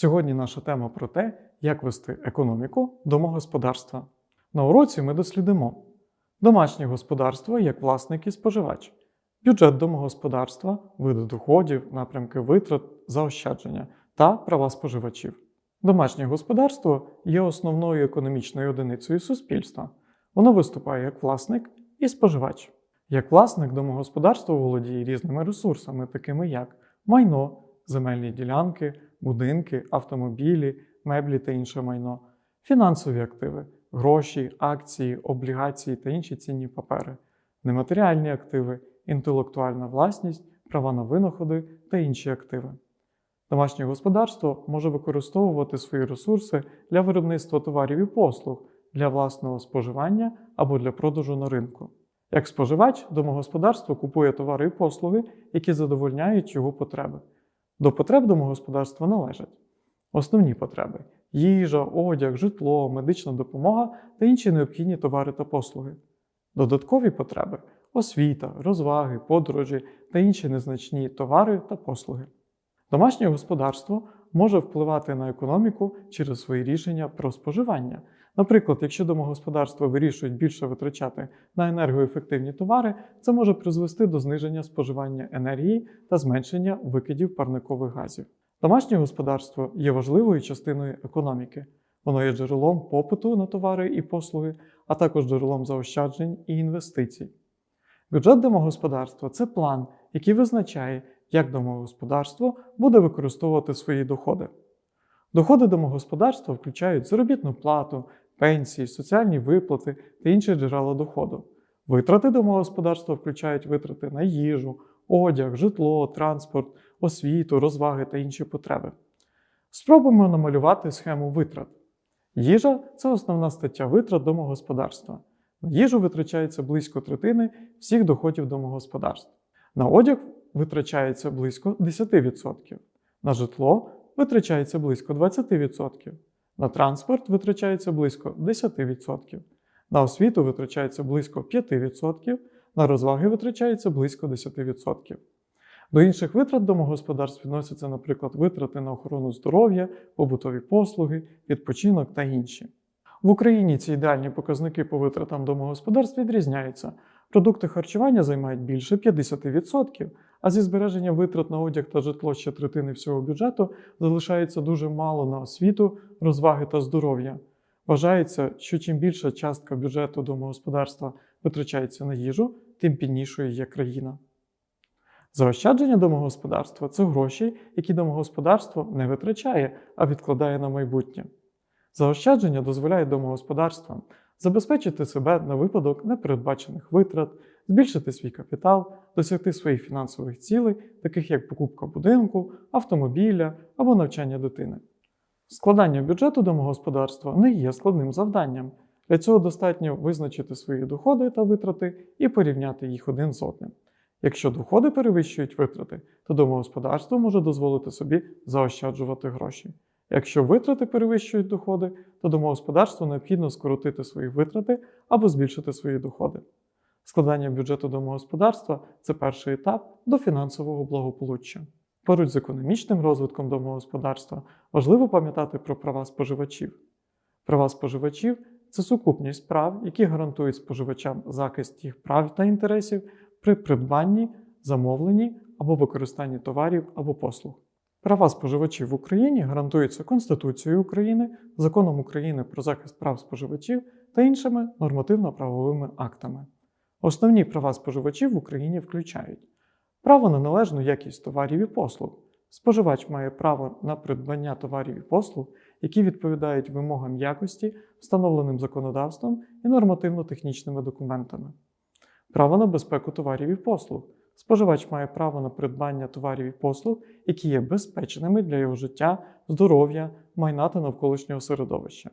Сьогодні наша тема про те, як вести економіку домогосподарства. На уроці ми дослідимо домашнє господарство як власник і споживач, бюджет домогосподарства, види доходів, напрямки витрат, заощадження та права споживачів. Домашнє господарство є основною економічною одиницею суспільства. Воно виступає як власник і споживач. Як власник домогосподарство володіє різними ресурсами, такими як майно, земельні ділянки, будинки, автомобілі, меблі та інше майно, фінансові активи, гроші, акції, облігації та інші цінні папери, нематеріальні активи, інтелектуальна власність, права на винаходи та інші активи. Домашнє господарство може використовувати свої ресурси для виробництва товарів і послуг, для власного споживання або для продажу на ринку. Як споживач, домогосподарство купує товари і послуги, які задовольняють його потреби. До потреб домогосподарства належать основні потреби їжа, одяг, житло, медична допомога та інші необхідні товари та послуги. Додаткові потреби освіта, розваги, подорожі та інші незначні товари та послуги. Домашнє господарство може впливати на економіку через свої рішення про споживання. Наприклад, якщо домогосподарства вирішують більше витрачати на енергоефективні товари, це може призвести до зниження споживання енергії та зменшення викидів парникових газів. Домашнє господарство є важливою частиною економіки. Воно є джерелом попиту на товари і послуги, а також джерелом заощаджень і інвестицій. Бюджет домогосподарства це план, який визначає, як домогосподарство буде використовувати свої доходи. Доходи домогосподарства включають заробітну плату, пенсії, соціальні виплати та інші джерела доходу. Витрати домогосподарства включають витрати на їжу, одяг, житло, транспорт, освіту, розваги та інші потреби. Спробуємо намалювати схему витрат. Їжа це основна стаття витрат домогосподарства. На їжу витрачається близько третини всіх доходів домогосподарств. На одяг витрачається близько 10%. На житло витрачається близько 20%. На транспорт витрачається близько 10%. На освіту витрачається близько 5%, на розваги витрачається близько 10%. До інших витрат домогосподарств відносяться, наприклад, витрати на охорону здоров'я, побутові послуги, відпочинок та інші. В Україні ці ідеальні показники по витратам домогосподарств відрізняються. Продукти харчування займають більше 50%, а зі збереження витрат на одяг та житло ще третини всього бюджету залишається дуже мало на освіту, розваги та здоров'я. Вважається, що чим більша частка бюджету домогосподарства витрачається на їжу, тим біднішою є країна. Заощадження домогосподарства це гроші, які домогосподарство не витрачає, а відкладає на майбутнє. Заощадження дозволяє домогосподарствам забезпечити себе на випадок непередбачених витрат, збільшити свій капітал, досягти своїх фінансових цілей, таких як покупка будинку, автомобіля або навчання дитини. Складання бюджету домогосподарства не є складним завданням. Для цього достатньо визначити свої доходи та витрати і порівняти їх один з одним. Якщо доходи перевищують витрати, то домогосподарство може дозволити собі заощаджувати гроші. Якщо витрати перевищують доходи, то домогосподарству необхідно скоротити свої витрати або збільшити свої доходи. Складання бюджету домогосподарства це перший етап до фінансового благополуччя. Поруч з економічним розвитком домогосподарства важливо пам'ятати про права споживачів. Права споживачів це сукупність прав, які гарантують споживачам захист їх прав та інтересів при придбанні, замовленні або використанні товарів або послуг. Права споживачів в Україні гарантуються Конституцією України, Законом України про захист прав споживачів та іншими нормативно-правовими актами. Основні права споживачів в Україні включають право на належну якість товарів і послуг. Споживач має право на придбання товарів і послуг, які відповідають вимогам якості, встановленим законодавством і нормативно-технічними документами. Право на безпеку товарів і послуг. Споживач має право на придбання товарів і послуг, які є безпечними для його життя, здоров'я, майна та навколишнього середовища.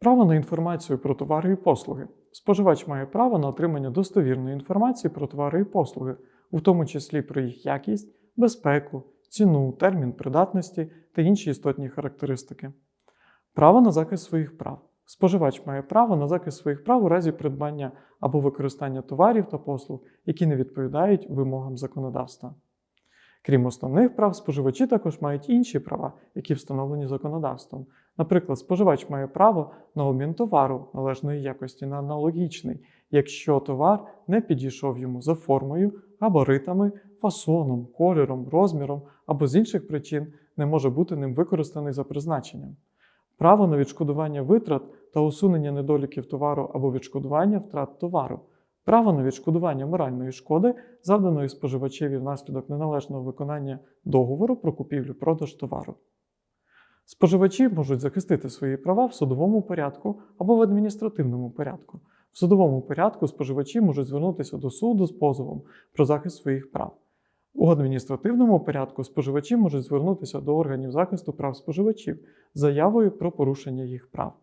Право на інформацію про товари і послуги. Споживач має право на отримання достовірної інформації про товари і послуги, у тому числі про їх якість, безпеку, ціну, термін придатності та інші істотні характеристики. Право на захист своїх прав. Споживач має право на захист своїх прав у разі придбання або використання товарів та послуг, які не відповідають вимогам законодавства. Крім основних прав, споживачі також мають інші права, які встановлені законодавством. Наприклад, споживач має право на обмін товару належної якості на аналогічний, якщо товар не підійшов йому за формою, габаритами, фасоном, кольором, розміром або з інших причин не може бути ним використаний за призначенням. Право на відшкодування витрат та усунення недоліків товару або відшкодування втрат товару. Право на відшкодування моральної шкоди, завданої споживачеві внаслідок неналежного виконання договору про купівлю-продаж товару. Споживачі можуть захистити свої права в судовому порядку або в адміністративному порядку. В судовому порядку споживачі можуть звернутися до суду з позовом про захист своїх прав. У адміністративному порядку споживачі можуть звернутися до органів захисту прав споживачів з заявою про порушення їх прав.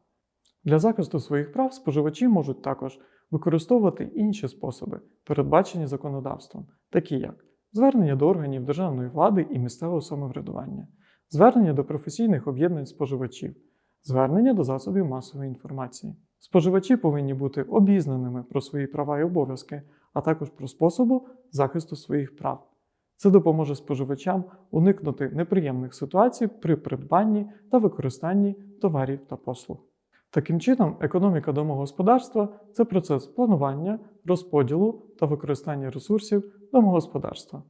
Для захисту своїх прав споживачі можуть також використовувати інші способи, передбачені законодавством, такі як звернення до органів державної влади і місцевого самоврядування, звернення до професійних об'єднань споживачів, звернення до засобів масової інформації. Споживачі повинні бути обізнаними про свої права і обов'язки, а також про способи захисту своїх прав. Це допоможе споживачам уникнути неприємних ситуацій при придбанні та використанні товарів та послуг. Таким чином, економіка домогосподарства це процес планування, розподілу та використання ресурсів домогосподарства.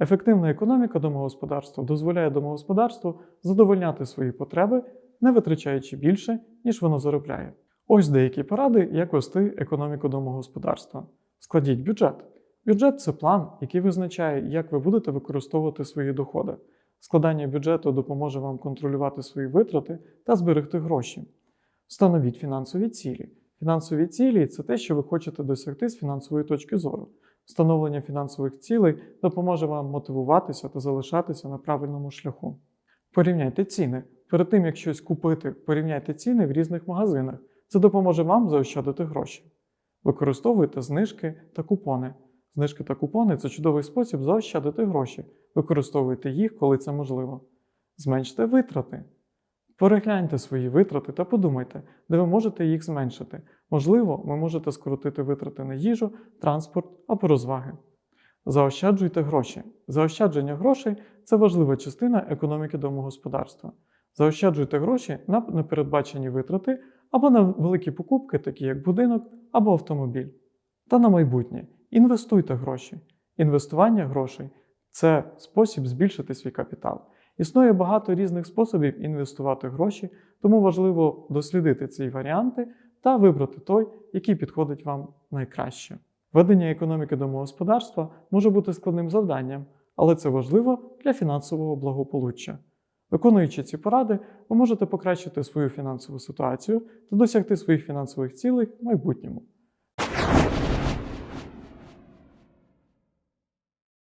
Ефективна економіка домогосподарства дозволяє домогосподарству задовольняти свої потреби, не витрачаючи більше, ніж воно заробляє. Ось деякі поради, як вести економіку домогосподарства. Складіть бюджет. Бюджет це план, який визначає, як ви будете використовувати свої доходи. Складання бюджету допоможе вам контролювати свої витрати та зберегти гроші. Встановіть фінансові цілі. Фінансові цілі це те, що ви хочете досягти з фінансової точки зору. Встановлення фінансових цілей допоможе вам мотивуватися та залишатися на правильному шляху. Порівняйте ціни. Перед тим, як щось купити, порівняйте ціни в різних магазинах. Це допоможе вам заощадити гроші. Використовуйте знижки та купони. Знижки та купони це чудовий спосіб заощадити гроші. Використовуйте їх, коли це можливо. Зменште витрати. Перегляньте свої витрати та подумайте, де ви можете їх зменшити. Можливо, ви можете скоротити витрати на їжу, транспорт або розваги. Заощаджуйте гроші. Заощадження грошей це важлива частина економіки домогосподарства. Заощаджуйте гроші на непередбачені витрати або на великі покупки, такі як будинок або автомобіль. Та на майбутнє. Інвестуйте гроші. Інвестування грошей це спосіб збільшити свій капітал. Існує багато різних способів інвестувати гроші, тому важливо дослідити ці варіанти та вибрати той, який підходить вам найкраще. Ведення економіки домогосподарства може бути складним завданням, але це важливо для фінансового благополуччя. Виконуючи ці поради, ви можете покращити свою фінансову ситуацію та досягти своїх фінансових цілей в майбутньому.